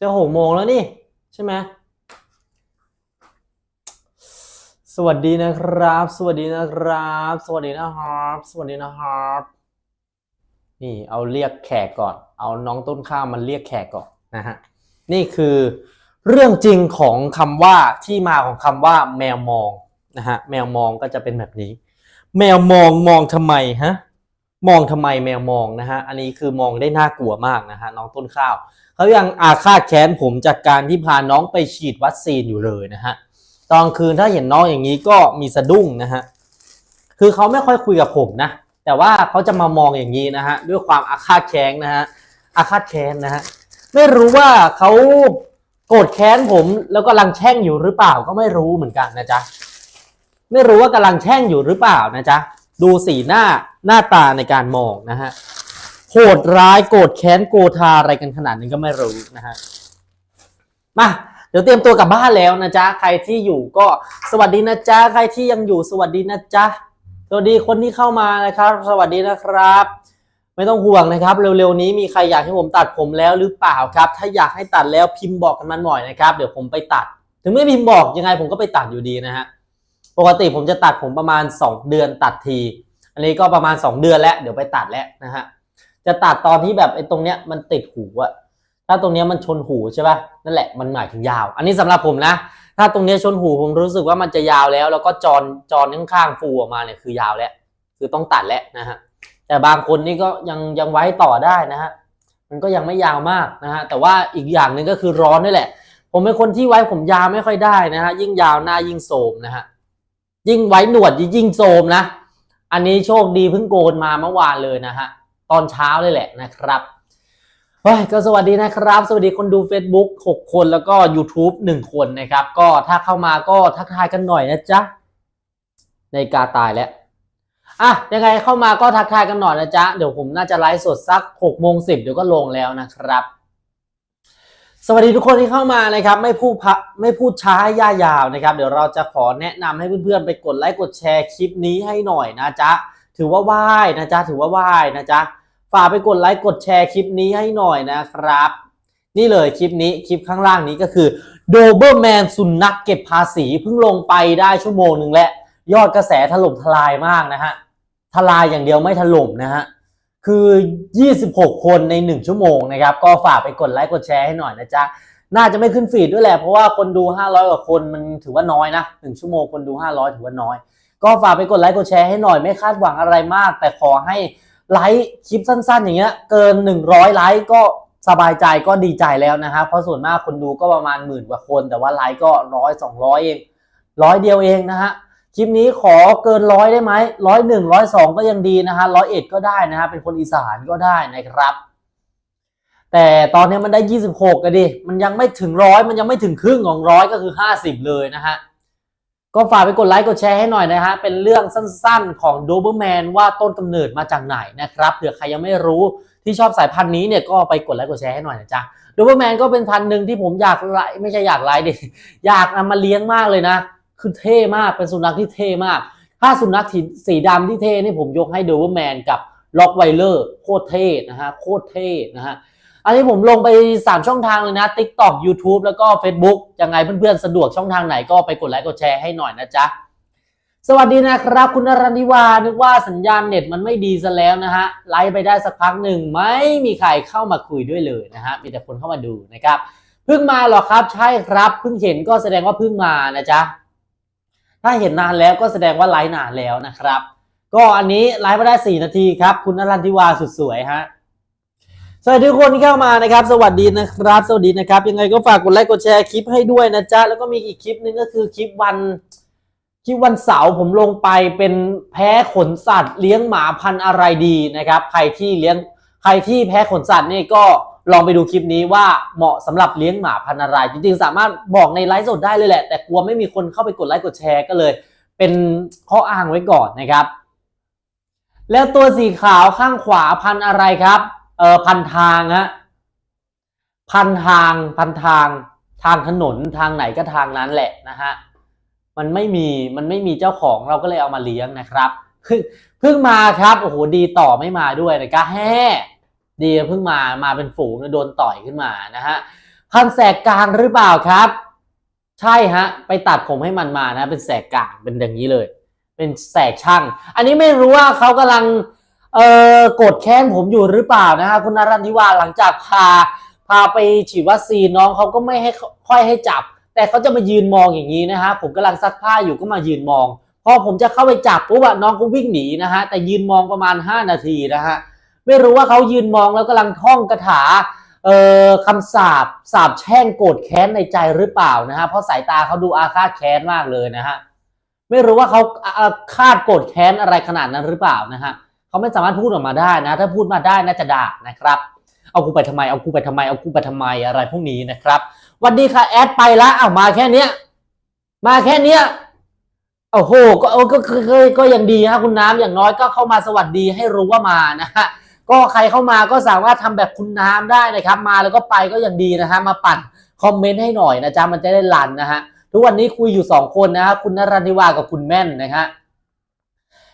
จะหกโมงแล้วนี่ ใช่ไหมสวัสดีนะครับ สวัสดีนะครับ สวัสดีนะครับ สวัสดีนะครับ นี่เอาเรียกแขกก่อน เอาน้องต้นข้าวมันเรียกแขกก่อนนะฮะนี่คือเรื่องจริงของคำว่าที่มาของคำว่า แมวมองนะฮะแมวมองก็จะเป็นแบบนี้ แมวมองมองทำไมฮะ มองทำไมแมวมองนะฮะ อันนี้คือมองได้น่ากลัวมากนะฮะน้องต้นข้าวเขายังอาฆาตแค้นผมจากการที่พาน้องไปฉีดวัคซีนอยู่เลยนะฮะ ตอนคืนถ้าเห็นน้องอย่างนี้ก็มีสะดุ้งนะฮะ คือเขาไม่ค่อยคุยกับผมนะ แต่ว่าเขาจะมามองอย่างนี้นะฮะด้วยความอาฆาตแค้นนะฮะ อาฆาตแค้นนะฮะ ไม่รู้ว่าเขาโกรธแค้นผมแล้วก็กำลังแช่งอยู่หรือเปล่าก็ไม่รู้เหมือนกันนะจ๊ะ ไม่รู้ว่ากำลังแช่งอยู่หรือเปล่านะจ๊ะ ดูสีหน้า หน้าตาในการมองนะฮะโหดร้ายโกรธแค้นโกธาอะไรกันขนาดนี้ก็ไม่รู้นะฮะมาเดี๋ยวเตรียมตัวกลับบ้านแล้วนะจ๊ะใครที่อยู่ก็สวัสดีนะจ๊ะใครที่ยังอยู่สวัสดีนะจ๊ะสวัสดีคนที่เข้ามานะครับ สวัสดีนะครับ ไม่ต้องห่วงนะครับ เร็วๆนี้มีใครอยากให้ผมตัดผมแล้วหรือเปล่าครับ ถ้าอยากให้ตัดแล้วพิมพ์บอกกันมาหน่อยนะครับ เดี๋ยวผมไปตัด ถึงไม่พิมพ์บอกยังไงผมก็ไปตัดอยู่ดีนะฮะปกติผมจะตัดผมประมาณ 2 เดือนตัดที อันนี้ก็ประมาณ 2 เดือนแล้ว เดี๋ยวไปตัดแล้วนะฮะ จะตัดตอนที่แบบไอ้ตรงเนี้ยมันติดหูอะถ้าตรงเนี้ยมันชนหูใช่ป่ะนั่นแหละมันหมายถึงยาว อันนี้สำหรับผมนะ ถ้าตรงเนี้ยชนหูผมรู้สึกว่ามันจะยาวแล้ว แล้วก็จรจรข้างๆฟูออกมาเนี่ยคือยาวแล้ว คือต้องตัดแล้วนะฮะ แต่บางคนนี่ก็ยังยังไว้ต่อได้นะฮะ มันก็ยังไม่ยาวมากนะฮะ แต่ว่าอีกอย่างหนึ่งก็คือร้อนนี่แหละ ผมเป็นคนที่ไว้ผมยาวไม่ค่อยได้นะฮะ ยิ่งยาวหน้ายิ่งโสมนะฮะ ยิ่งไว้หนวดยิ่งโสมนะ อันนี้โชคดีเพิ่งโกนมาเมื่อวานเลยนะฮะตอนเช้าเลยแหละนะครับเฮ้ยก็สวัสดีนะครับ สวัสดีคนดู Facebook 6 คนแล้วก็ YouTube 1 คนนะครับ ก็ถ้าเข้ามาก็ทักทายกันหน่อยนะจ๊ะในกาตายแล้วอะยังไงเข้ามาก็ทักทายกันหน่อยนะจ๊ะ เดี๋ยวผมน่าจะไลฟ์สดสัก6โมง10เดี๋ยวก็ลงแล้วนะครับ สวัสดีทุกคนที่เข้ามานะครับไม่พูดพะไม่พูดช้าย่ายาวนะครับ เดี๋ยวเราจะขอแนะนำให้เพื่อนๆไปกดไลค์กดแชร์คลิปนี้ให้หน่อยนะจ๊ะถือว่าไหว้นะจ๊ะถือว่าไหว้นะจ๊ะฝากไปกดไลค์กดแชร์คลิปนี้ให้หน่อยนะครับ นี่เลยคลิปนี้คลิปข้างล่างนี้ก็คือโดเบอร์แมนสุนัขเก็บภาษีเพิ่งลงไปได้ชั่วโมงหนึ่งแล้วยอดกระแสถล่มทลายมากนะฮะทลายอย่างเดียวไม่ถล่มนะฮะ คือ 26 คนใน 1 ชั่วโมงนะครับ ก็ฝากไปกดไลค์กดแชร์ให้หน่อยนะจ๊ะ น่าจะไม่ขึ้นฟีดด้วยแหละ เพราะว่าคนดู 500 กว่าคนมันถือว่าน้อยนะ 1 ชั่วโมงคนดู 500 ถือว่าน้อย ก็ฝากไปกดไลค์กดแชร์ให้หน่อยไม่คาดหวังอะไรมาก แต่ขอให้ไลค์คลิปสั้นๆ อย่างเงี้ยเกิน 100 ไลค์ก็สบายใจก็ดีใจแล้วนะฮะเพราะส่วนมากคนดูก็ประมาณหมื่นกว่าคน แต่ว่าไลค์ก็ร้อยสองร้อยเองร้อยเดียวเองนะฮะ คลิปนี้ขอเกินร้อยได้ไหมร้อยหนึ่งร้อยสองก็ยังดีนะฮะร้อยเอ็ดก็ได้นะฮะเป็นคนอีสานก็ได้นะครับ แต่ตอนนี้มันได้ยี่สิบหกกันดิมันยังไม่ถึงร้อยมันยังไม่ถึงครึ่งของร้อยก็คือห้าสิบเลยนะฮะก็ฝากไปกดไลค์กดแชร์ให้หน่อยนะฮะเป็นเรื่องสั้นๆของโดเบอร์แมนว่าต้นกำเนิดมาจากไหนนะครับเผื่อใครยังไม่รู้ที่ชอบสายพันธุ์นี้เนี่ยก็ไปกดไลค์กดแชร์ให้หน่อยนะจ๊ะโดเบอร์แมนก็เป็นพันธุ์หนึ่งที่ผมอยากไลค์ไม่ใช่อยากไลค์ดิอยากนำมาเลี้ยงมากเลยนะ คือเท่มากเป็นสุนัขที่เท่มาก ถ้าสุนัขสีดำที่เท่นี่ผมยกให้โดเบอร์แมนกับล็อกไวเลอร์โคตรเท่นะฮะโคตรเท่นะฮะอันนี้ผมลงไป 3 ช่องทางเลยนะ TikTok YouTube แล้วก็ Facebook ยังไงเพื่อนๆ สะดวกช่องทางไหนก็ไปกดไลค์กดแชร์ให้หน่อยนะจ๊ะ สวัสดีนะครับ คุณนรันทิวา นึกว่าสัญญาณเน็ตมันไม่ดีซะแล้วนะฮะ ไลฟ์ไปได้สักพักหนึ่งไม่มีใครเข้ามาคุยด้วยเลยนะฮะ มีแต่คนเข้ามาดูนะครับ เพิ่งมาเหรอครับ ใช่ครับ เพิ่งเห็นก็แสดงว่าเพิ่งมานะจ๊ะ ถ้าเห็นนานแล้วก็แสดงว่าไลฟ์นานแล้วนะครับ ก็อันนี้ไลฟ์มาได้ 4 นาทีครับ คุณนรันทิวาสุดสวยฮะสวัสดีทุกคนที่เข้ามานะครับ สวัสดีนะครับ สวัสดีนะครับ ยังไงก็ฝากกดไลค์กดแชร์คลิปให้ด้วยนะจ๊ะ แล้วก็มีอีกคลิปหนึงก็คือคลิปวันคลิปวันเสาร์ผมลงไปเป็นแพ้ขนสัตว์ เลี้ยงหมาพันธุ์อะไรดีนะครับ ใครที่เลี้ยงใครที่แพ้ขนสัตว์นี่ก็ ลองไปดูคลิปนี้ว่าเหมาะสำหรับเลี้ยงหมาพันธุ์อะไร จริงๆ สามารถบอกในไลฟ์สดได้เลยแหละ แต่กลัวไม่มีคนเข้าไปกดไลค์กดแชร์ก็เลย เป็นข้ออ้างไว้ก่อนนะครับ แล้วตัวสีขาวข้างขวาพันธุ์อะไรครับเออพันทางฮะพันทางพันทางทางถนนทางไหนก็ทางนั้นแหละนะฮะมันไม่มีมันไม่มีเจ้าของเราก็เลยเอามาเลี้ยงนะครับเพิ่งเพิ่งมาครับโอ้โหดีต่อไม่มาด้วยนะก็แฮ่ ดีเพิ่งมามาเป็นฝูงโดนต่อยขึ้นมานะฮะพันแสกกลางหรือเปล่าครับ ใช่ฮะ ไปตัดผมให้มันมานะ เป็นแสกกลางเป็นอย่างนี้เลย เป็นแสกช่าง อันนี้ไม่รู้ว่าเขากำลังเอ่อกดแค้นผมอยู่หรือเปล่านะฮะคุณนรันทิวาหลังจากพาพาไปฉีดวัคซีนน้องเขาก็ไม่ให้ค่อยให้จับ แต่เขาจะมายืนมองอย่างนี้นะฮะผมกำลังซักผ้าอยู่ก็มายืนมอง พอผมจะเข้าไปจับปุ๊บน้องก็วิ่งหนีนะฮะแต่ยืนมองประมาณ 5 นาทีนะฮะ ไม่รู้ว่าเขายืนมองแล้วกำลังท่องคาถาเอ่อคำสาปสาปแช่งโกรธแค้นในใจหรือเปล่านะฮะเพราะสายตาเขาดูอาฆาตแค้นมากเลยนะฮะไม่รู้ว่าเขาอาฆาตโกรธแค้นอะไรขนาดนั้นหรือเปล่านะฮะเขาไม่สามารถพูดออกมาได้นะ ถ้าพูดมาได้น่าจะด่านะครับ เอากูไปทำไมเอากูไปทำไมเอากูไปทำไมอะไรพวกนี้นะครับวันดีค่ะแอดไปละเอามาแค่เนี้ยมาแค่เนี้ยโอ้โหก็ก็ก็ก็ก็ยังดีฮะคุณน้ำอย่างน้อยก็เข้ามาสวัสดีให้รู้ว่ามานะฮะ ก็ใครเข้ามาก็สามารถทำแบบคุณน้ำได้นะครับ มาแล้วก็ไปก็ยังดีนะฮะมาปั่นคอมเมนต์ให้หน่อยนะจ๊ะมันจะได้รันนะฮะทุกวันนี้คุยอยู่สองคนนะฮะคุณนรันทิวากับคุณแม่นนะฮะ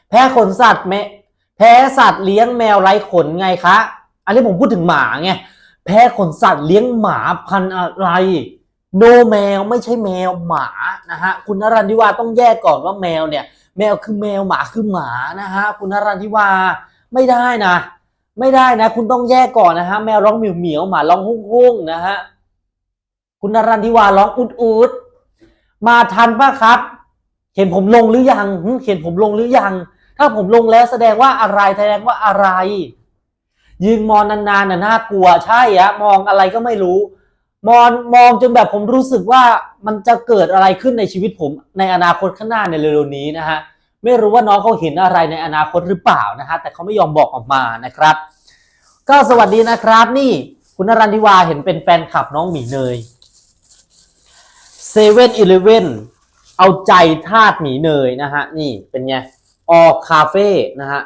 แพ้ขนสัตว์แมแพ้สัตว์เลี้ยงแมวไร้ขนไงคะ อันนี้ผมพูดถึงหมาไงแพ้ขนสัตว์เลี้ยงหมาพันอะไร โนแมวไม่ใช่แมวหมานะฮะคุณนรันทิวาต้องแยกก่อนว่าแมวเนี่ย แมวคือแมวหมาคือหมานะฮะคุณนรันทิวาไม่ได้นะ ไม่ได้นะ คุณต้องแยกก่อนนะฮะแมวร้องเหมียวเหมียวหมาร้องหุ่งหุ่งนะฮะคุณนรันทิวาร้องอุดอุดมาทันปะครับ เห็นผมลงหรือยังเห็นผมลงหรือยัง ถ้าผมลงแล้วแสดงว่าอะไรแสดงว่าอะไร ยืนมองนานๆน่ะน่ากลัวใช่อะมองอะไรก็ไม่รู้ มองมองจนแบบผมรู้สึกว่ามันจะเกิดอะไรขึ้นในชีวิตผมในอนาคตข้างหน้าในเร็วๆนี้นะฮะ ไม่รู้ว่าน้องเขาเห็นอะไรในอนาคตหรือเปล่านะฮะแต่เขาไม่ยอมบอกออกมานะครับ ก็สวัสดีนะครับ นี่คุณนรันทิวาเห็นเป็นแฟนคลับน้องหมีเนยเซเว่นอีเลเว่นเอาใจทาสหมีเนยนะฮะนี่เป็นไงออคาเฟ่นะฮะ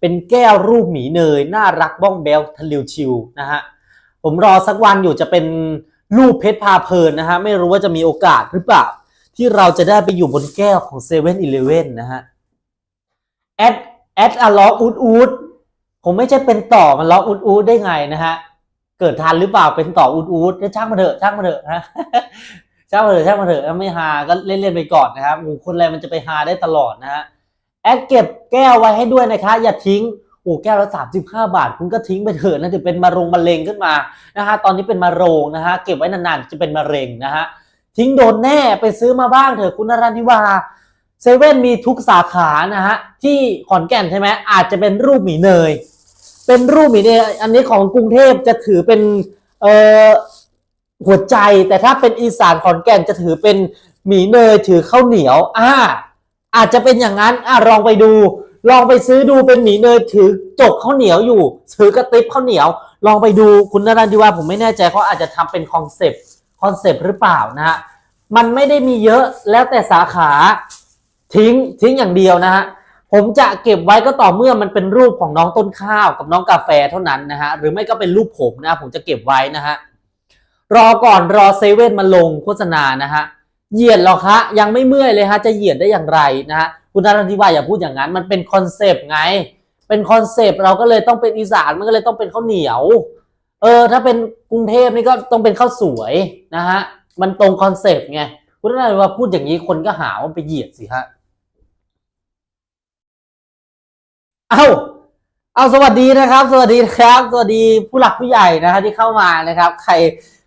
เป็นแก้วรูปหมีเนย น่ารักบ้องแบลทะลิวชิวนะฮะผมรอสักวันอยู่จะเป็นรูปเพชรพาเพลินนะฮะไม่รู้ว่าจะมีโอกาสหรือเปล่า ที่เราจะได้ไปอยู่บนแก้วของเซเว่นอีเลเว่นนะฮะ แอดแอดอะล้ออูดอูดผมไม่ใช่เป็นต่อมันล้ออูดอูดได้ไงนะฮะเกิดทันหรือเปล่าเป็นต่ออูดอูดช่างมาเถอะช่างมาเถอะนะช่างมาเถอะช่างมาเถอะไม่ฮาก็เล่นๆไปก่อนนะครับโอ้คนอะไรมันจะไปฮาได้ตลอดนะฮะแอดเก็บแก้วไว้ให้ด้วยนะคะ อย่าทิ้งโอ้แก้วละสามสิบห้าบาท คุณก็ทิ้งไปเถอะนะจะเป็นมะรงมะเร็งขึ้นมานะฮะตอนนี้เป็นมะโรงนะฮะเก็บไว้นานๆจะเป็นมะเร็งนะฮะทิ้งโดนแน่ไปซื้อมาบ้างเถอะคุณนรันทิวา เซเว่นมีทุกสาขานะฮะที่ขอนแก่นใช่ไหมอาจจะเป็นรูปหมีเนย เป็นรูปหมีเนยอันนี้ของกรุงเทพจะถือเป็นเอ่อหัวใจแต่ถ้าเป็นอีสานขอนแก่นจะถือเป็นหมีเนยถือข้าวเหนียวอ่าอาจจะเป็นอย่างนั้นอะลองไปดู ลองไปซื้อดูเป็นหมีเนยถือจกข้าวเหนียวอยู่ ถือกระติบข้าวเหนียว ลองไปดูคุณนรันทิว่าผมไม่แน่ใจเขาอาจจะทำเป็นคอนเซปต์คอนเซปต์หรือเปล่านะฮะมันไม่ได้มีเยอะแล้วแต่สาขา ทิ้งทิ้งอย่างเดียวนะฮะผมจะเก็บไว้ก็ต่อเมื่อมันเป็นรูปของน้องต้นข้าวกับน้องกาแฟเท่านั้นนะฮะหรือไม่ก็เป็นรูปผมนะผมจะเก็บไว้นะฮะรอก่อนรอเซเว่นมาลงโฆษณานะฮะเหยียดหรอคะยังไม่เมื่อยเลยฮะจะเหยียดได้อย่างไรนะฮะคุณนรันทิวาอย่าพูดอย่างนั้น มันเป็นคอนเซปต์ไง เป็นคอนเซปต์เราก็เลยต้องเป็นอีสานมันก็เลยต้องเป็นข้าวเหนียว เออ ถ้าเป็นกรุงเทพนี่ก็ต้องเป็นข้าวสวยนะฮะมันตรงคอนเซปต์ไงคุณนรันทิวาพูดอย่างนี้คนก็หาว่าไปเหยียดสิฮะ เอาเอาสวัสดีนะครับ สวัสดีครับ สวัสดีผู้หลักผู้ใหญ่นะครับที่เข้ามานะครับ ใคร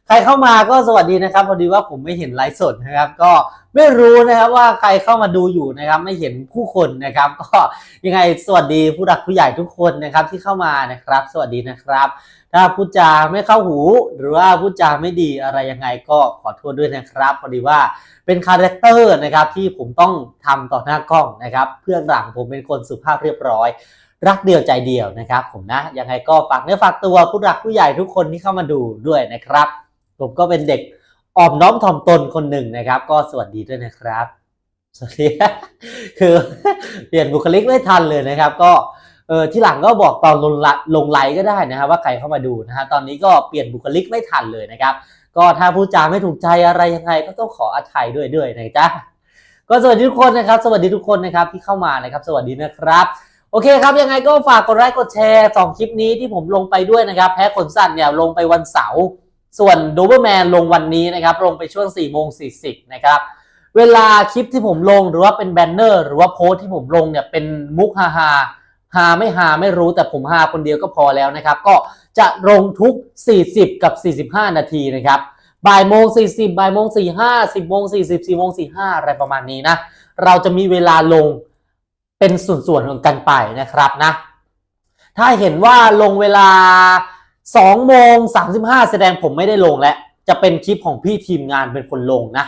ใครเข้ามาก็สวัสดีนะครับพอดีว่าผมไม่เห็นไลฟ์สดนะครับ ก็ไม่รู้นะครับว่าใครเข้ามาดูอยู่นะครับ ไม่เห็นผู้คนนะครับ ก็ยังไงสวัสดีผู้หลักผู้ใหญ่ทุกคนนะครับที่เข้ามานะครับ สวัสดีนะครับ ถ้าพูดจาไม่เข้าหู หรือว่าพูดจาไม่ดีอะไรยังไงก็ขอโทษด้วยนะครับพอดีว่าเป็นคาแรคเตอร์นะครับที่ผมต้องทำต่อหน้ากล้องนะครับเพื่อนหลังผมเป็นคนสุภาพเรียบร้อยรักเดียวใจเดียวนะครับ ผมนะยังไงก็ฝากเนื้อฝากตัวผู้หลักผู้ใหญ่ทุกคนที่เข้ามาดูด้วยนะครับ ผมก็เป็นเด็กอ่อมน้อมถ่อมตนคนหนึ่งนะครับ ก็สวัสดีด้วยนะครับสวัสดีคือเปลี่ยนบุคลิกไม่ทันเลยนะครับ ก็เออที่หลังก็บอกตอนลงไลน์ลงไลน์ก็ได้นะครับว่าใครเข้ามาดูนะฮะตอนนี้ก็เปลี่ยนบุคลิกไม่ทันเลยนะครับ ก็ถ้าพูดจาไม่ถูกใจอะไรยังไงก็ต้องขออภัยด้วยด้วยนะจ๊ะก็สวัสดีทุกคนนะครับ สวัสดีทุกคนนะครับที่เข้ามานะครับ สวัสดีนะครับ โอเคครับยังไงก็ฝากกดไลค์กดแชร์สองคลิปนี้ที่ผมลงไปด้วยนะครับ แพ้ขนสัตว์เนี่ยลงไปวันเสาร์ ส่วนโดเบอร์แมนลงวันนี้นะครับ ลงไปช่วง4โมง40นะครับ เวลาคลิปที่ผมลงหรือว่าเป็นแบนเนอร์หรือว่าโพสที่ผมลงเนี่ยเป็นมุกฮาฮาฮาไม่ฮาไม่รู้แต่ผมฮาคนเดียวก็พอแล้วนะครับ ก็จะลงทุก 40 กับ 45 นาทีนะครับบ่ายโมง 40บ่ายโมง 45 10โมง40 4โมง45 อะไรประมาณนี้นะ เราจะมีเวลาลงเป็นส่วนๆของกันไปนะครับนะ ถ้าเห็นว่าลงเวลา 2โมง35แสดงผมไม่ได้ลงแล้วจะเป็นคลิปของพี่ทีมงานเป็นคนลงนะ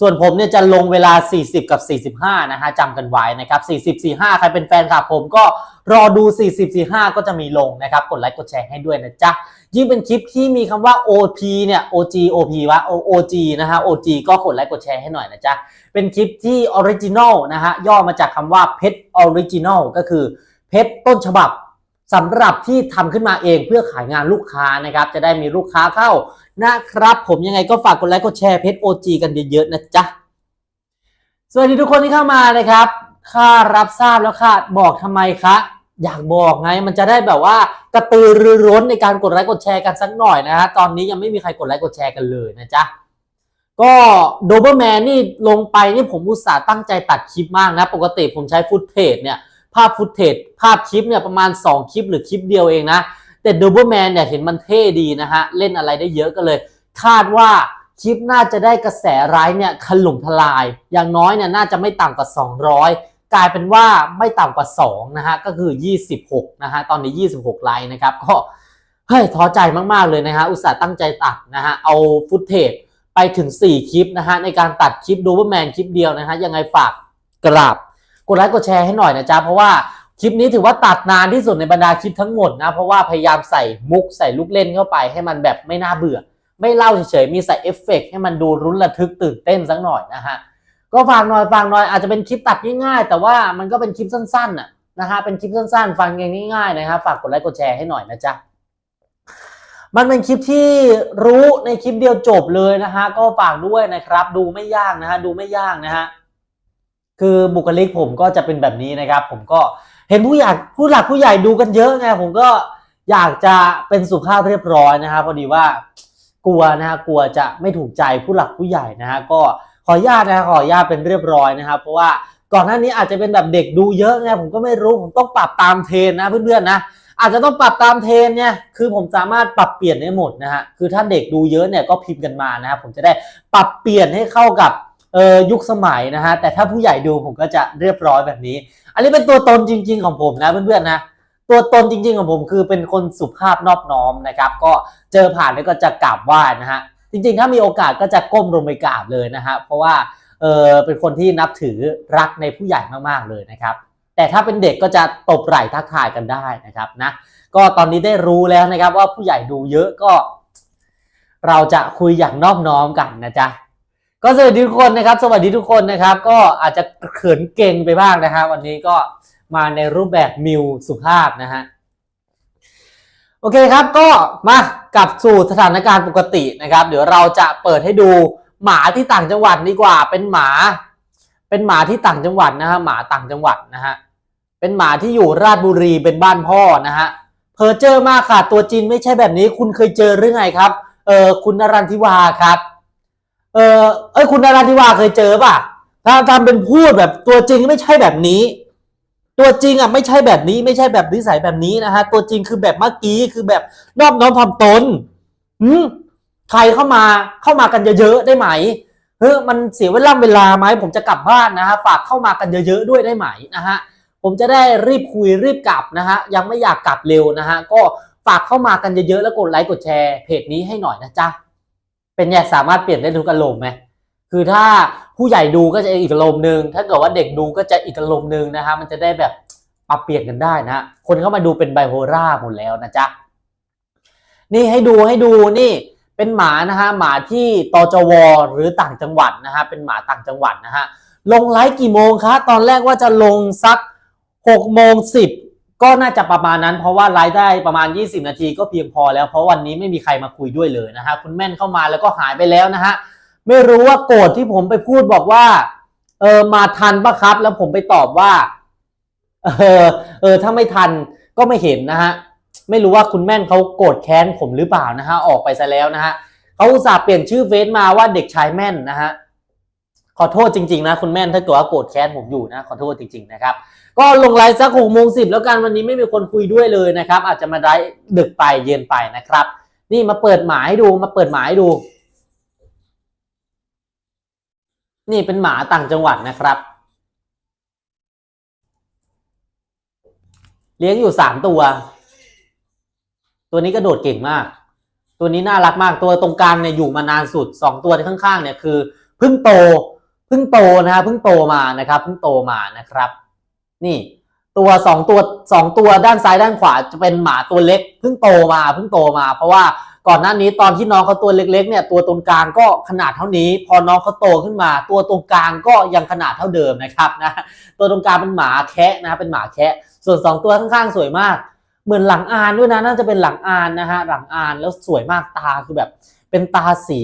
ส่วนผมเนี่ยจะลงเวลา 40 กับ 45 นะฮะจำกันไว้นะครับ 40 45 ใครเป็นแฟนคลับผมก็รอดู 40 45 ก็จะมีลงนะครับ กดไลค์กดแชร์ให้ด้วยนะจ๊ะ ยิ่งเป็นคลิปที่มีคำว่า OP เนี่ย OG OP วะ OG นะฮะ OG ก็กดไลค์กดแชร์ให้หน่อยนะจ๊ะ เป็นคลิปที่ออริจินอลนะฮะย่อมาจากคำว่าเพชรออริจินอลก็คือเพชรต้นฉบับ สำหรับที่ทำขึ้นมาเองเพื่อขายงานลูกค้านะครับ จะได้มีลูกค้าเข้านะครับ ผมยังไงก็ฝากกดไลค์กดแชร์เพจ OG กันเยอะๆนะจ๊ะสวัสดีทุกคนที่เข้ามานะครับข้ารับทราบแล้วค่ะบอกทำไมคะอยากบอกไงมันจะได้แบบว่ากระตือรือร้นในการกดไลค์กดแชร์กันสักหน่อยนะฮะตอนนี้ยังไม่มีใครกดไลค์กดแชร์กันเลยนะจ๊ะก็โดเบอร์แมนนี่ลงไปนี่ผมอุตส่าห์ตั้งใจตัดคลิปมากนะ ปกติผมใช้ฟุตเทจเนี่ย ภาพฟุตเทจภาพคลิปเนี่ยประมาณ 2 คลิปหรือคลิปเดียวเองนะ แต่โดเบอร์แมนเนี่ยเห็นมันเท่ดีนะฮะ เล่นอะไรได้เยอะก็เลย คาดว่าคลิปน่าจะได้กระแสร้ายเนี่ยถล่มทลาย อย่างน้อยเนี่ยน่าจะไม่ต่ำกว่า 200 กลายเป็นว่าไม่ต่ำกว่า 2 นะฮะ ก็คือ 26 นะฮะ ตอนนี้ 26 ไลน์นะครับ ก็เฮ้ยท้อใจมาก ๆ เลยนะฮะ อุตส่าห์ตั้งใจตัดนะฮะ เอาฟุตเทจไปถึง 4 คลิปนะฮะ ในการตัดคลิปโดเบอร์แมนคลิปเดียวนะฮะ ยังไงฝากกราบ กดไลค์กดแชร์ให้หน่อยนะจ๊ะเพราะว่าคลิปนี้ถือว่าตัดนานที่สุดในบรรดาคลิปทั้งหมดนะเพราะว่าพยายามใส่มุกใส่ลูกเล่นเข้าไปให้มันแบบไม่น่าเบื่อ ไม่เล่าเฉยๆมีใส่เอฟเฟกต์ให้มันดูรุนระทึกตื่นเต้นสักหน่อยนะฮะก็ฝากหน่อยฝากหน่อยอาจจะเป็นคลิปตัดง่ายๆ แต่ว่ามันก็เป็นคลิปสั้นๆน่ะนะฮะเป็นคลิปสั้นๆ ฟังง่ายๆนะครับฝากกดไลค์กดแชร์ให้หน่อยนะจ๊ะมันเป็นคลิปที่รู้ในคลิปเดียวจบเลยนะฮะก็ฝากด้วยนะครับ ดูไม่ยากนะฮะดูไม่ยากนะฮะ คือบุคลิกผมก็จะเป็นแบบนี้นะครับ ผมก็เห็นผู้ใหญ่ผู้หลักผู้ใหญ่ดูกันเยอะไงผมก็อยากจะเป็นสุภาพเรียบร้อยนะครับพอดีว่ากลัวนะฮะกลัวจะไม่ถูกใจผู้หลักผู้ใหญ่นะฮะก็ขออนุญาตนะขออนุญาตเป็นเรียบร้อยนะครับ เพราะว่าก่อนหน้านี้อาจจะเป็นแบบเด็กดูเยอะไงผมก็ไม่รู้ผมต้องปรับตามเทรนนะเพื่อนๆนะอาจจะต้องปรับตามเทรนเนี่ยคือผมสามารถปรับเปลี่ยนได้หมดนะฮะคือถ้าเด็กดูเยอะเนี่ยก็พิมพ์กันมานะครับผมจะได้ปรับเปลี่ยนให้เข้ากับ ออยุคสมัยนะฮะแต่ถ้าผู้ใหญ่ดูผมก็จะเรียบร้อยแบบนี้ อันนี้เป็นตัวตนจริง ๆ ของผมนะเพื่อนๆนะตัวตนจริง ๆ ของผมคือเป็นคนสุภาพนอบน้อมนะครับ ก็เจอผ่านแล้วก็จะกราบไหว้นะฮะจริง ๆ ถ้ามีโอกาสก็จะก้มลงไปกราบเลยนะฮะเพราะว่าเออเป็นคนที่นับถือรักในผู้ใหญ่มากๆเลยนะครับ แต่ถ้าเป็นเด็กก็จะตบไหล่ทักทายกันได้นะครับนะก็ตอนนี้ได้รู้แล้วนะครับว่าผู้ใหญ่ดูเยอะก็ เราจะคุยอย่างนอบน้อมกันนะจ๊ะ ก็สวัสดีทุกคนนะครับ สวัสดีทุกคนนะครับ ก็อาจจะเขินเก่งไปบ้างนะฮะวันนี้ก็มาในรูปแบบมิวสุภาพนะฮะโอเคครับก็มากลับสู่สถานการณ์ปกตินะครับ เดี๋ยวเราจะเปิดให้ดูหมาที่ต่างจังหวัดดีกว่าเป็นหมา เป็นหมาที่ต่างจังหวัดนะฮะหมาต่างจังหวัดนะฮะเป็นหมาที่อยู่ราชบุรีเป็นบ้านพ่อนะฮะเพอเจอมากค่ะตัวจริงไม่ใช่แบบนี้ คุณเคยเจอหรือไงครับเออคุณนรันทิวาครับ เออเอ้ยคุณนาราธิวาเคยเจอป่ะถ้าทำเป็นพูดแบบตัวจริงไม่ใช่แบบนี้ ตัวจริงอะไม่ใช่แบบนี้ไม่ใช่แบบนิสัยแบบนี้นะฮะตัวจริงคือแบบเมื่อกี้คือแบบนอบน้อมถ่อมตนหืมใครเข้ามาเข้ามากันเยอะๆได้ไหมเฮ้ยมันเสียเวลาเวลาไหมผมจะกลับบ้านนะฮะฝากเข้ามากันเยอะๆด้วยได้ไหมนะฮะผมจะได้รีบคุยรีบกลับนะฮะยังไม่อยากกลับเร็วนะฮะก็ฝากเข้ามากันเยอะๆแล้วกดไลค์กดแชร์เพจนี้ให้หน่อยนะจ๊ะ เป็นไงสามารถเปลี่ยนได้ทุกอารมณ์ไหมคือถ้าผู้ใหญ่ดูก็จะอีกอารมณ์หนึ่งถ้าเกิดว่าเด็กดูก็จะอีกอารมณ์หนึ่งนะฮะมันจะได้แบบปรับเปลี่ยนกันได้นะคนเข้ามาดูเป็นไบโพล่าหมดแล้วนะจ๊ะนี่ให้ดูให้ดูนี่เป็นหมานะฮะหมาที่ตจวหรือต่างจังหวัดนะฮะเป็นหมาต่างจังหวัดนะฮะลงไลฟ์กี่โมงคะตอนแรกว่าจะลงสักหกโมงสิบ ก็น่าจะประมาณนั้น เพราะว่าไลฟ์ได้ประมาณ 20 นาทีก็เพียงพอแล้ว เพราะวันนี้ไม่มีใครมาคุยด้วยเลยนะฮะคุณแม่นเข้ามาแล้วก็หายไปแล้วนะฮะไม่รู้ว่าโกรธที่ผมไปพูดบอกว่าเออมาทันปะครับ แล้วผมไปตอบว่าเออเออถ้าไม่ทันก็ไม่เห็นนะฮะไม่รู้ว่าคุณแม่นเขาโกรธแค้นผมหรือเปล่านะฮะออกไปซะแล้วนะฮะเขาอุตส่าห์เปลี่ยนชื่อเฟซมาว่าเด็กชายแม่นนะฮะขอโทษจริง ๆ นะ คุณแม่นถ้าเกิดว่าโกรธแค้นผมอยู่นะ ขอโทษจริง ๆ นะครับ ก็ลงไลฟ์สักหกโมงสิบแล้วกันวันนี้ไม่มีคนคุยด้วยเลยนะครับ อาจจะมาได้ดึกไปเย็นไปนะครับ นี่มาเปิดหมาให้ดูมาเปิดหมาให้ดู นี่เป็นหมาต่างจังหวัดนะครับ เลี้ยงอยู่สามตัว ตัวนี้กระโดดเก่งมาก ตัวนี้น่ารักมากตัวตรงกลางเนี่ยอยู่มานานสุดสองตัวที่ข้างๆเนี่ยคือเพิ่งโตเพิ่งโตนะฮะเพิ่งโตมานะครับเพิ่งโตมานะครับ นี่ตัวสองตัวสองตัวด้านซ้ายด้านขวาจะเป็นหมาตัวเล็กเพิ่งโตมาเพิ่งโตมา เพราะว่าก่อนหน้านี้ตอนที่น้องเขาตัวเล็กๆเนี่ยตัวตรงกลางก็ขนาดเท่านี้ พอน้องเขาโตขึ้นมา ตัวตรงกลางก็ยังขนาดเท่าเดิมนะครับนะตัวตรงกลางเป็นหมาแคะนะเป็นหมาแคะส่วนสองตัวข้างๆสวยมาก เหมือนหลังอานด้วยนะน่าจะเป็นหลังอานนะฮะหลังอานแล้วสวยมากตาคือแบบ เป็นตาสี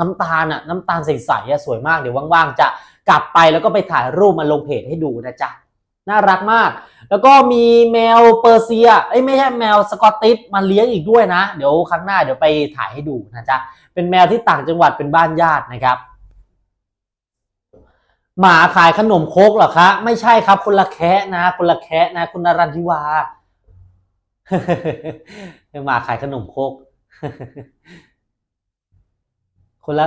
น้ำตาลอะน้ำตาลใสๆอะสวยมากเดี๋ยวว่างๆ จะกลับไปแล้วก็ไปถ่ายรูปมาลงเพจให้ดูนะจ๊ะ น่ารักมาก แล้วก็มีแมวเปอร์เซียเอ้ยไม่ใช่แมวสกอตติชมาเลี้ยงอีกด้วยนะ เดี๋ยวครั้งหน้าเดี๋ยวไปถ่ายให้ดูนะจ๊ะ เป็นแมวที่ต่างจังหวัดเป็นบ้านญาตินะครับ หมาขายขนมโคกเหรอคะ ไม่ใช่ครับคนละแคะนะ คนละแคะนะคุณนรันทิวาหมาขายขนมโคกคนละ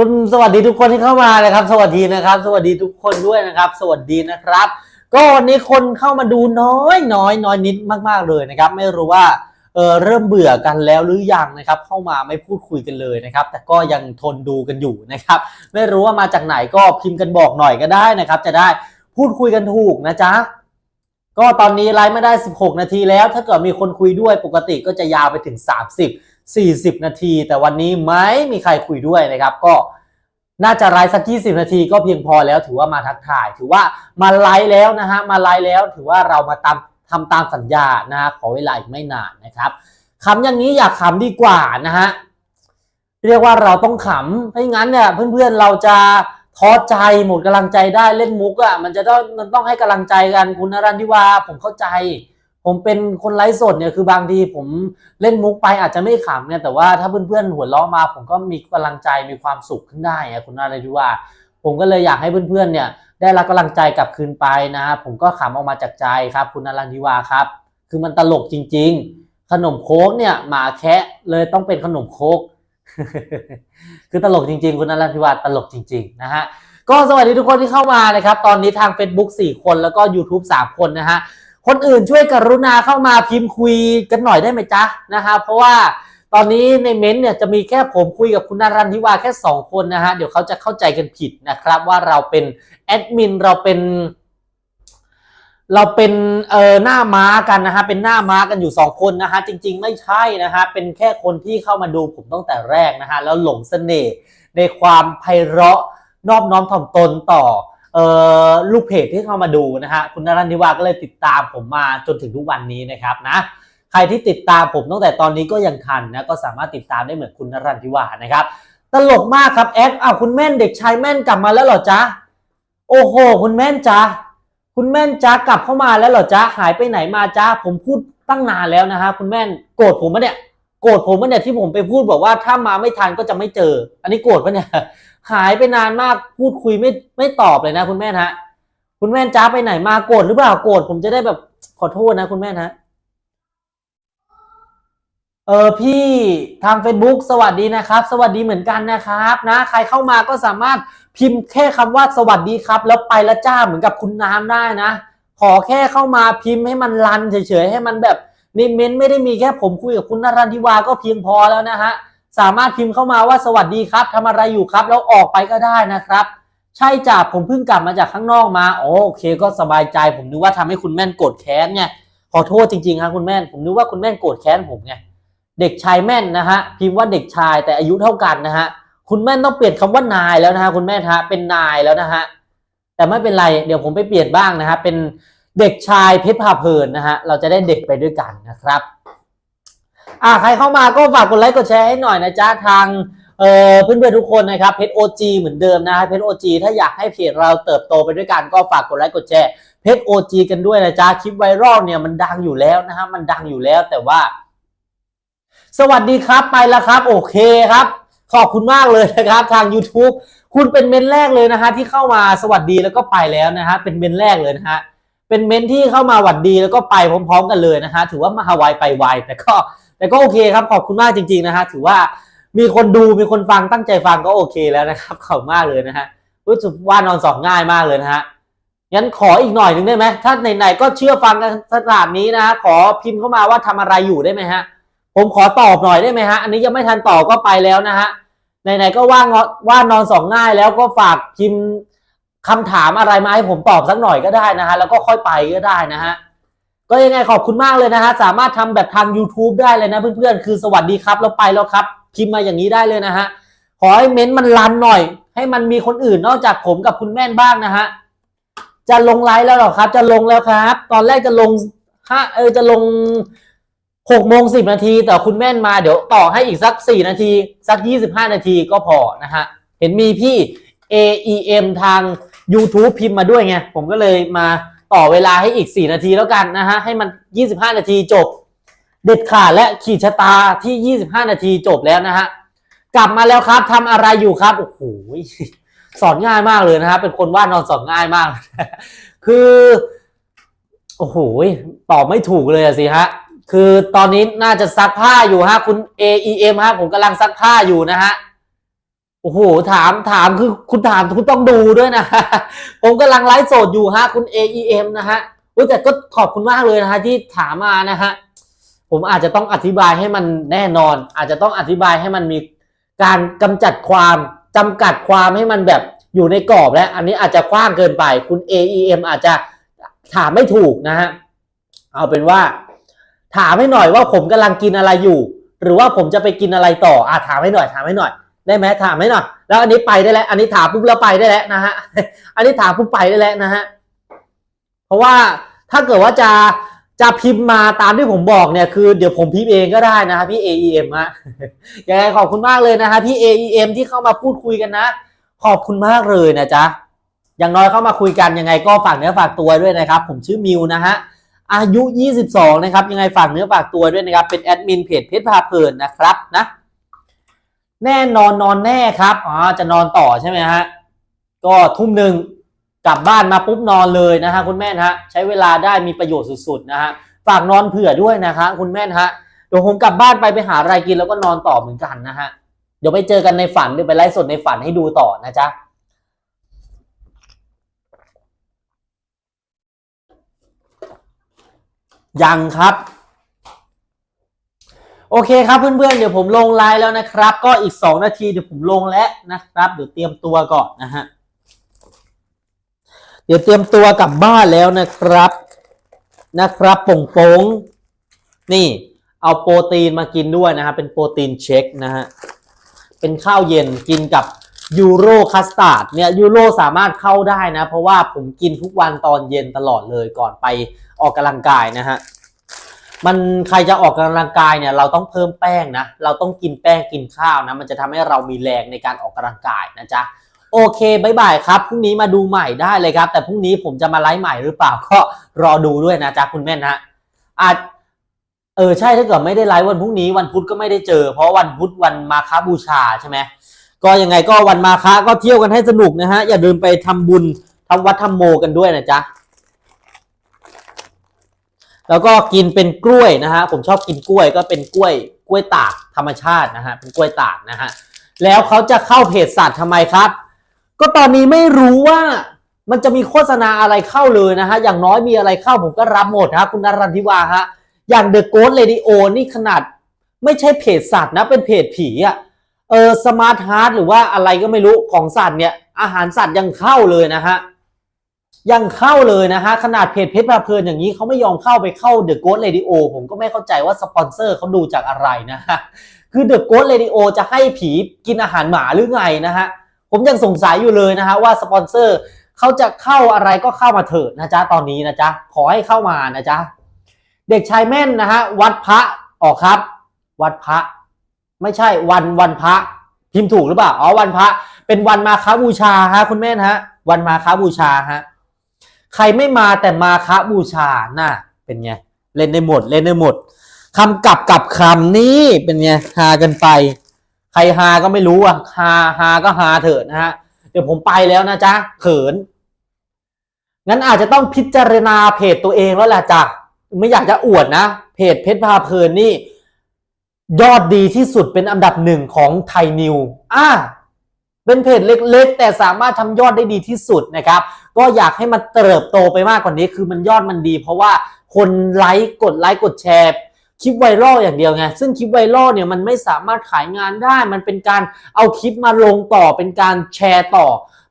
คุณสวัสดีทุกคนที่เข้ามานะครับ สวัสดีนะครับ สวัสดีทุกคนด้วยนะครับ สวัสดีนะครับ ก็วันนี้คนเข้ามาดูน้อยน้อยน้อยนิดมากๆเลยนะครับ ไม่รู้ว่าเออเริ่มเบื่อกันแล้วหรือยังนะครับ เข้ามาไม่พูดคุยกันเลยนะครับ แต่ก็ยังทนดูกันอยู่นะครับ ไม่รู้ว่ามาจากไหนก็พิมพ์กันบอกหน่อยก็ได้นะครับ จะได้พูดคุยกันถูกนะจ๊ะก็ตอนนี้ไลฟ์ไม่ได้ 16 นาทีแล้ว ถ้าเกิดมีคนคุยด้วยปกติก็จะยาวไปถึง 30 40 นาที แต่วันนี้ไม่มีใครคุยด้วยนะครับ ก็น่าจะไลฟ์สัก20นาทีก็เพียงพอแล้วถือว่ามาทักทาย ถือว่ามาไลฟ์แล้วนะฮะมาไลฟ์แล้วถือว่าเรามาตามทำตามสัญญานะฮะขอเวลาอีกไม่นานนะครับขำอย่างนี้อยากขำดีกว่านะฮะเรียกว่าเราต้องขำไม่งั้นเนี่ยเพื่อนๆเราจะท้อใจหมดกำลังใจได้เล่นมุกอะ่ะมันจะต้องมันต้องให้กำลังใจกันคุณนรันทิวาผมเข้าใจ ผมเป็นคนไลฟ์สดเนี่ยคือบางทีผมเล่นมุกไปอาจจะไม่ขำเนี่ยแต่ว่าถ้าเพื่อนๆหัวเราะมา ผมก็มีกำลังใจมีความสุขขึ้นได้อะคุณนรันทิวาผมก็เลยอยากให้เพื่อนๆเนี่ย ได้รับกำลังใจกลับคืนไปนะฮะผมก็ขำออกมาจากใจครับ คุณนรันทิวาครับ คือมันตลกจริง ๆ ขนมโค้กเนี่ยหมาแคะเลยต้องเป็นขนมโค้กคือตลกจริง ๆ คุณนรันทิวาตลกจริง ๆ นะฮะก็สวัสดีทุกคนที่เข้ามานะครับ ตอนนี้ทาง Facebook 4 คนแล้วก็ YouTube 3 คนนะฮะ คนอื่นช่วยกรุณาเข้ามาพิมพ์คุยกันหน่อยได้ไหมจ๊ะนะฮะเพราะว่าตอนนี้ในเม้นต์เนี่ยจะมีแค่ผมคุยกับคุณนรันทิวาแค่ 2 คนนะฮะเดี๋ยวเขาจะเข้าใจกันผิดนะครับว่าเราเป็นแอดมินเราเป็นเราเป็นเอ่อหน้าม้ากันนะฮะเป็นหน้าม้ากันอยู่สองคนนะฮะจริง ๆ ไม่ใช่นะฮะเป็นแค่คนที่เข้ามาดูผมตั้งแต่แรกนะฮะแล้วหลงเสน่ห์ในความไพเราะนอบน้อมถ่อมตนต่อ ลูกเพจที่เข้ามาดูนะฮะคุณนรันทิวาก็เลยติดตามผมมาจนถึงทุกวันนี้นะครับนะใครที่ติดตามผมตั้งแต่ตอนนี้ก็ยังทันนะก็สามารถติดตามได้เหมือนคุณนรันทิวานะครับ ตลกมากครับแอดอ้าวคุณแม่นเด็กชายแม่นกลับมาแล้วเหรอจ๊ะโอ้โห คุณแม่นจ๊ะคุณแม่นจ๊ะกลับเข้ามาแล้วเหรอจ๊ะหายไปไหนมาจ๊ะผมพูดตั้งนานแล้วนะฮะคุณแม่นโกรธผมปะเนี่ย โกรธผมปะเนี่ยที่ผมไปพูดบอกว่าถ้ามาไม่ทันก็จะไม่เจอ อันนี้โกรธปะเนี่ยหายไปนานมากพูดคุยไม่ไม่ตอบเลยนะ คุณแม่นฮะคุณแม่จ้าไปไหนมาโกรธหรือเปล่าโกรธผมจะได้แบบขอโทษนะ คุณแม่นฮะเออพี่ทาง Facebook สวัสดีนะครับ สวัสดีเหมือนกันนะครับนะ ใครเข้ามาก็สามารถพิมพ์แค่คำว่าสวัสดีครับ แล้วไปละจ้าเหมือนกับคุณน้ำได้นะ ขอแค่เข้ามาพิมพ์ให้มันรันเฉยๆให้มันแบบ นเม้นต์ไม่ได้มีแค่ผมคุยกับคุณนรันทิวาก็เพียงพอแล้วนะฮะ สามารถพิมพ์เข้ามาว่าสวัสดีครับทำอะไรอยู่ครับ แล้วออกไปก็ได้นะครับ ใช่จ้ะผมเพิ่งกลับมาจากข้างนอกมา โอเคก็สบายใจ ผมนึกว่าทำให้คุณแม่นโกรธแค้นไง ขอโทษจริงๆครับคุณแม่น ผมนึกว่าคุณแม่นโกรธแค้นผมไง เด็กชายแม่นนะฮะ พิมพ์ว่าเด็กชายแต่อายุเท่ากันนะฮะ คุณแม่นต้องเปลี่ยนคำว่านายแล้วนะฮะคุณแม่ฮะ เป็นนายแล้วนะฮะ แต่ไม่เป็นไร เดี๋ยวผมไปเปลี่ยนบ้างนะฮะ เป็น เด็กชายเพชรพาเพลินนะฮะเราจะได้เด็กไปด้วยกันนะครับอ่าใครเข้ามาก็ฝากกดไลค์กดแชร์ให้หน่อยนะจ๊ะทางเอ่อเพื่อนๆทุกคนนะครับเพจโอจีเหมือนเดิมนะฮะเพจโอจีถ้าอยากให้เพจเราเติบโตไปด้วยกันก็ฝากกดไลค์กดแชร์เพจโอจีกันด้วยนะจ๊ะคลิปไวรัลเนี่ยมันดังอยู่แล้วนะฮะมันดังอยู่แล้วแต่ว่า สวัสดีครับไปแล้วครับ โอเคครับ ขอบคุณมากเลยนะครับ ทาง YouTube คุณเป็นเมนแรกเลยนะฮะที่เข้ามาสวัสดีแล้วก็ไปแล้วนะฮะเป็นเมนแรกเลยนะฮะ เป็นเมนที่เข้ามาหวัดดีแล้วก็ไปพร้อม ๆ กันเลยนะฮะถือว่ามาไวายไปไวแต่ก็แต่ก็โอเคครับขอบคุณมากจริง ๆนะฮะถือว่ามีคนดูมีคนฟังตั้งใจฟังก็โอเคแล้วนะครับขอบมากเลยนะฮะรู้สึกว่านอนสองง่ายมากเลยนะฮะงั้นขออีกหน่อยหนึ่งได้ไหมถ้าไหนๆก็เชื่อฟังกันขนาดนี้นะฮะขอพิมพ์เข้ามาว่าทำอะไรอยู่ได้ไหมฮะผมขอตอบหน่อยได้ไหมฮะอันนี้ยังไม่ทันตอบก็ไปแล้วนะฮะไหนๆก็ว่างว่านอนสองง่ายแล้วก็ฝากพิมพ์ คำถามอะไรมาให้ผมตอบสักหน่อยก็ได้นะฮะแล้วก็ค่อยไปก็ได้นะฮะก็ยังไงขอบคุณมากเลยนะฮะสามารถทำแบบทาง YouTube ได้เลยนะเพื่อนๆ คือสวัสดีครับแล้วไปแล้วครับ พิมพ์มาอย่างนี้ได้เลยนะฮะขอให้เม้นต์มันรันหน่อย ให้มันมีคนอื่นนอกจากผมกับคุณแม่นบ้างนะฮะจะลงไลฟ์แล้วหรอครับ จะลงแล้วครับ ตอนแรกจะลงห้าเออจะลงหกโมงสิบนาทีแต่คุณแม่นมาเดี๋ยวต่อให้อีกสักสี่นาที สักยี่สิบห้านาทีก็พอนะฮะเห็นมีพี่ AEM ทาง YouTube พิมพ์มาด้วยไง ผมก็เลยมาต่อเวลาให้อีก 4 นาทีแล้วกันนะฮะ ให้มัน 25 นาทีจบ เด็ดขาดและขีดชะตาที่ 25 นาทีจบแล้วนะฮะ กลับมาแล้วครับทำอะไรอยู่ครับ โอ้โห สอนง่ายมากเลยนะฮะเป็นคนวาดนอนสอนง่ายมาก คือ โอ้โห ตอบไม่ถูกเลยสิฮะ คือตอนนี้น่าจะซักผ้าอยู่ฮะ คุณ AEM ฮะ ผมกำลังซักผ้าอยู่นะฮะ โอ้โห ถามถามคือคุณถามคุณต้องดูด้วยนะ ผมกำลังไลฟ์สดอยู่ฮะ คุณ AEM นะฮะอุ๊ยแต่ก็ขอบคุณมากเลยนะฮะที่ถามมานะฮะ ผมอาจจะต้องอธิบายให้มันแน่นอน อาจจะต้องอธิบายให้มันมีการกำจัดความจำกัดความให้มันแบบอยู่ในกรอบและ อันนี้อาจจะกว้างเกินไป คุณ AEM อาจจะถามไม่ถูกนะฮะ เอาเป็นว่า ถามให้หน่อยว่าผมกำลังกินอะไรอยู่ หรือว่าผมจะไปกินอะไรต่ออะถามให้หน่อย ถามให้หน่อย ได้ไหมถามให้หน่อยแล้วอันนี้ไปได้แล้ว อันนี้ถามปุ๊บแล้วไปได้แล้วนะฮะอันนี้ถามปุ๊บไปได้แล้วนะฮะเพราะว่าถ้าเกิดว่าจะจะพิมพ์มาตามที่ผมบอกเนี่ยคือเดี๋ยวผมพิมพ์เองก็ได้นะฮะพี่ AEM ฮะยังไงขอบคุณมากเลยนะฮะพี่ AEM ที่เข้ามาพูดคุยกันนะ ขอบคุณมากเลยนะจ๊ะอย่างน้อยเข้ามาคุยกันยังไงก็ฝากเนื้อฝากตัวด้วยนะครับ ผมชื่อมิวนะฮะอายุ 22 นะครับ ยังไงฝากเนื้อฝากตัวด้วยนะครับ เป็นแอดมินเพจเพชรพาเพลินนะครับนะ แน่นอนนอนแน่ครับอ๋อจะนอนต่อใช่ไหมฮะก็ทุ่มหนึ่งกลับบ้านมาปุ๊บนอนเลยนะฮะคุณแม่นะฮะใช้เวลาได้มีประโยชน์สุดๆนะฮะฝากนอนเผื่อด้วยนะคะคุณแม่นะฮะเดี๋ยวผมกลับบ้านไปไปหาอะไรกินแล้วก็นอนต่อเหมือนกันนะฮะเดี๋ยวไปเจอกันในฝันเดี๋ยวไปไลฟ์สดในฝันให้ดูต่อนะจ๊ะยังครับ โอเคครับเพื่อนๆ เดี๋ยวผมลงไลน์แล้วนะครับ ก็อีก 2 นาทีเดี๋ยวผมลงแล้วนะครับ เดี๋ยวเตรียมตัวก่อนนะฮะ เดี๋ยวเตรียมตัวกลับบ้านแล้วนะครับ นะครับป่งโป้งนี่เอาโปรตีนมากินด้วยนะฮะ เป็นโปรตีนเช็คนะฮะ เป็นข้าวเย็นกินกับยูโรคัสตาร์ดเนี่ยยูโรสามารถเข้าได้นะ เพราะว่าผมกินทุกวันตอนเย็นตลอดเลยก่อนไปออกกำลังกายนะฮะ มันใครจะออกกำลังกายเนี่ยเราต้องเพิ่มแป้งนะ เราต้องกินแป้งกินข้าวนะ มันจะทำให้เรามีแรงในการออกกำลังกายนะจ๊ะโอเคบายบายครับพรุ่งนี้มาดูใหม่ได้เลยครับ แต่พรุ่งนี้ผมจะมาไลฟ์ใหม่หรือเปล่าก็รอดูด้วยนะจ๊ะคุณแม่นะอาจเออใช่ถ้าเกิดไม่ได้ไลฟ์วันพรุ่งนี้วันพุธก็ไม่ได้เจอ เพราะวันพุธวันมาคาบูชาใช่ไหมก็ยังไงก็วันมาคาก็เที่ยวกันให้สนุกนะฮะอย่าลืมไปทำบุญทำวัดทำโมกันด้วยนะจ๊ะ แล้วก็กินเป็นกล้วยนะฮะผมชอบกินกล้วยก็เป็นกล้วยกล้วยตากธรรมชาตินะฮะเป็นกล้วยตากนะฮะแล้วเขาจะเข้าเพจสัตว์ทำไมครับ ก็ตอนนี้ไม่รู้ว่ามันจะมีโฆษณาอะไรเข้าเลยนะฮะอย่างน้อยมีอะไรเข้าผมก็รับหมดฮะคุณนรันทิวาฮะอย่าง The Ghost Radio นี่ขนาดไม่ใช่เพจสัตว์นะเป็นเพจผีอะเออสมาร์ทฮาร์ดหรือว่าอะไรก็ไม่รู้ของสัตว์เนี่ยอาหารสัตว์ยังเข้าเลยนะฮะ ยังเข้าเลยนะฮะ ขนาดเพจเพชรพาเพลินอย่างนี้เขาไม่ยอมเข้าไปเข้า The Ghost Radio ผมก็ไม่เข้าใจว่าสปอนเซอร์เขาดูจากอะไรนะฮะ คือ The Ghost Radio จะให้ผีกินอาหารหมาหรือไงนะฮะ ผมยังสงสัยอยู่เลยนะฮะว่าสปอนเซอร์เขาจะเข้าอะไรก็เข้ามาเถิดนะจ๊ะตอนนี้นะจ๊ะขอให้เข้ามานะจ๊ะเด็กชายแม่นนะฮะวัดพระออกครับ วัดพระ ไม่ใช่วันวันพระพิมพ์ถูกหรือเปล่าอ๋อวันพระ เป็นวันมาค้าบูชาฮะคุณแม่นฮะ วันมาค้าบูชาฮะ ใครไม่มาแต่มาค้าบูชาน่ะเป็นไงเล่นได้หมดเล่นได้หมดคำกลับกับคำนี่เป็นไงฮากันไป ใครฮาก็ไม่รู้อะฮาฮาก็ฮาเถอะนะฮะเดี๋ยวผมไปแล้วนะจ๊ะเขินงั้นอาจจะต้องพิจารณาเพจตัวเองแล้วแหละจ้ะไม่อยากจะอวดนะ เพจเพชรพาเพลินนี่ ยอดดีที่สุดเป็นอันดับหนึ่งของไทยนิวอ่าเป็นเพจเล็กๆ แต่สามารถทำยอดได้ดีที่สุดนะครับ ก็อยากให้มันเติบโตไปมากกว่านี้ คือมันยอดมันดี เพราะว่าคนไลค์กดไลค์กดแชร์คลิปไวรัลอย่างเดียวไง ซึ่งคลิปไวรัลเนี่ยมันไม่สามารถขายงานได้ มันเป็นการเอาคลิปมาลงต่อเป็นการแชร์ต่อ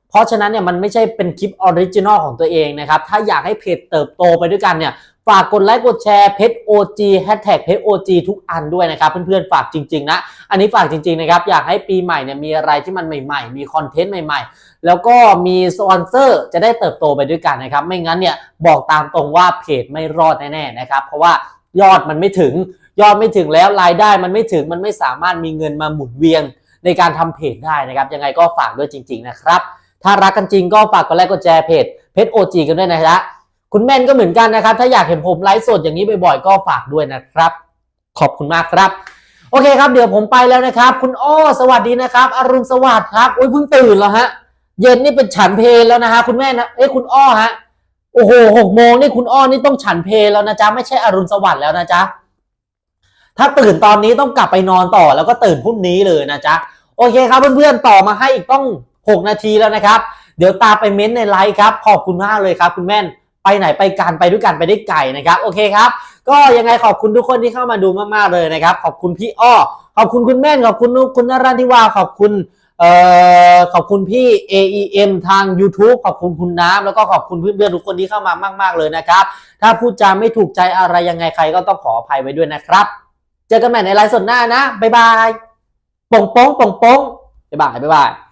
เพราะฉะนั้นเนี่ยมันไม่ใช่เป็นคลิปออริจินอลของตัวเองนะครับ ถ้าอยากให้เพจเติบโตไปด้วยกันเนี่ย ฝากกดไลค์กดแชร์เพจ OG แฮชแท็กเพจ OG ทุกอันด้วยนะครับ เพื่อนๆฝากจริง ๆ นะ อันนี้ฝากจริง ๆ นะครับ อยากให้ปีใหม่เนี่ยมีอะไรที่มันใหม่ ๆ มีคอนเทนต์ใหม่ ๆ แล้วก็มีสปอนเซอร์จะได้เติบโตไปด้วยกันนะครับ ไม่งั้นเนี่ยบอกตามตรงว่าเพจไม่รอดแน่ๆนะครับ เพราะว่ายอดมันไม่ถึงยอดไม่ถึงแล้วรายได้มันไม่ถึงมันไม่สามารถมีเงินมาหมุนเวียนในการทำเพจได้นะครับ ยังไงก็ฝากด้วยจริง ๆ นะครับ ถ้ารักกันจริงก็ฝากกดไลค์กดแชร์เพจเพจโอจีกันด้วยนะฮะ คุณแม่นก็เหมือนกันนะครับ ถ้าอยากเห็นผมไลฟ์สดอย่างนี้บ่อยๆ ก็ฝากด้วยนะครับ ขอบคุณมากครับ โอเคครับ เดี๋ยวผมไปแล้วนะครับ คุณอ้อสวัสดีนะครับ อรุณสวัสดิ์ครับโอ้ยเพิ่งตื่นแล้วฮะ เย็นนี่เป็นฉันเพลแล้วนะฮะคุณแม่นะเอ้ยคุณอ้อฮะ โอ้โหหกโมงนี่คุณอ้อนี่ต้องฉันเพลแล้วนะจ๊ะไม่ใช่อรุณสวัสดิ์แล้วนะจ๊ะถ้าตื่นตอนนี้ต้องกลับไปนอนต่อแล้วก็ตื่นพรุ่งนี้เลยนะจ๊ะโอเคครับเพื่อนๆต่อมาให้อีกต้อง 6 นาทีแล้วนะครับ เดี๋ยวตามไปเม้นในไลฟ์ครับ ขอบคุณมากเลยครับ คุณแม่น ไปไหนไปกันไปด้วยกันไปได้ไก่นะครับโอเคครับก็ยังไงขอบคุณทุกคนที่เข้ามาดูมากๆเลยนะครับ ขอบคุณพี่อ้อขอบคุณคุณแม่นขอบคุณนุกคุณนรันทิวาขอบคุณเอ่อขอบคุณพี่ AEM ทาง YouTube ขอบคุณคุณน้ำแล้วก็ขอบคุณเพื่อนๆทุกคนที่เข้ามามาก ๆเลยนะครับ ถ้าพูดจาไม่ถูกใจอะไรยังไงใครก็ต้องขออภัยไว้ด้วยนะครับ เจอกันใหม่ในไลฟ์สดหน้านะ บ๊ายบายป่งโป้งป่งโป้งบ๊ายบายบ๊ายบาย